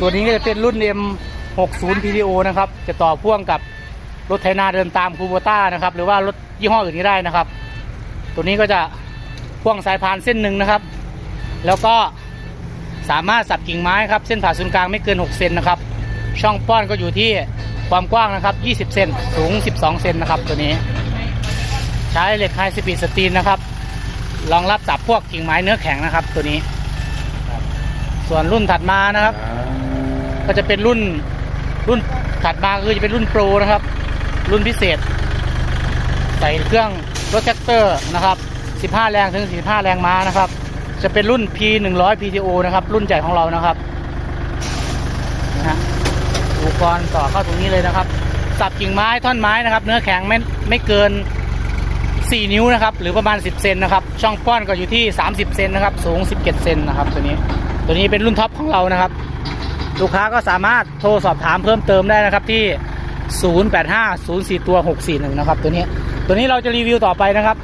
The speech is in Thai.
ตัวนี้ก็จะเป็นรุ่น M60 PTO นะครับ จะต่อพ่วงกับรถไถนาเดินตามคูโบต้านะครับ หรือว่ารถยี่ห้ออื่นก็ได้นะครับ ตัวนี้ก็จะพ่วงสายพานเส้นหนึ่งนะครับ แล้วก็สามารถสับกิ่งไม้ครับ เส้นผ่าศูนย์กลางไม่เกิน 6 เซนนะครับ ช่องป้อนก็อยู่ที่ความกว้างนะครับ 20 เซนสูง 12 เซนนะครับ ตัวนี้ ใช้เหล็กไฮสปีดสตีนนะครับ รองรับจับพวกกิ่งไม้เนื้อแข็งนะครับ ตัวนี้ ส่วนรุ่นถัดมานะครับ ก็จะเป็นรุ่นรุ่นถัดมาคือจะเป็นรุ่นโปรนะครับ รุ่นพิเศษ ใส่เครื่องรถแท็กเตอร์นะครับ 15 แรงถึง 45 แรงม้านะครับ จะเป็นรุ่น P 1 0 0 PTO นะครับ รุ่นใหญ่ของเรานะครับนะฮะอุปกรณ์ต่อเข้าตรงนี้เลยนะครับ สับกิ่งไม้ท่อนไม้นะครับ เนื้อแข็งไม่ไม่เกิน 4 นิ้วนะครับ หรือประมาณ 10 เซนนะครับ ช่องป้อนก็อยู่ที่ 30 เซนนะครับ สูง 17 เซนนะครับ ตัวนี้ ตัวนี้เป็นรุ่นท็อปของเรานะครับ ลูกค้าก็สามารถโทรสอบถามเพิ่มเติมได้นะครับที่ 085044ตัว 641 นะครับ ตัวนี้ ตัวนี้เราจะรีวิวต่อไปนะครับ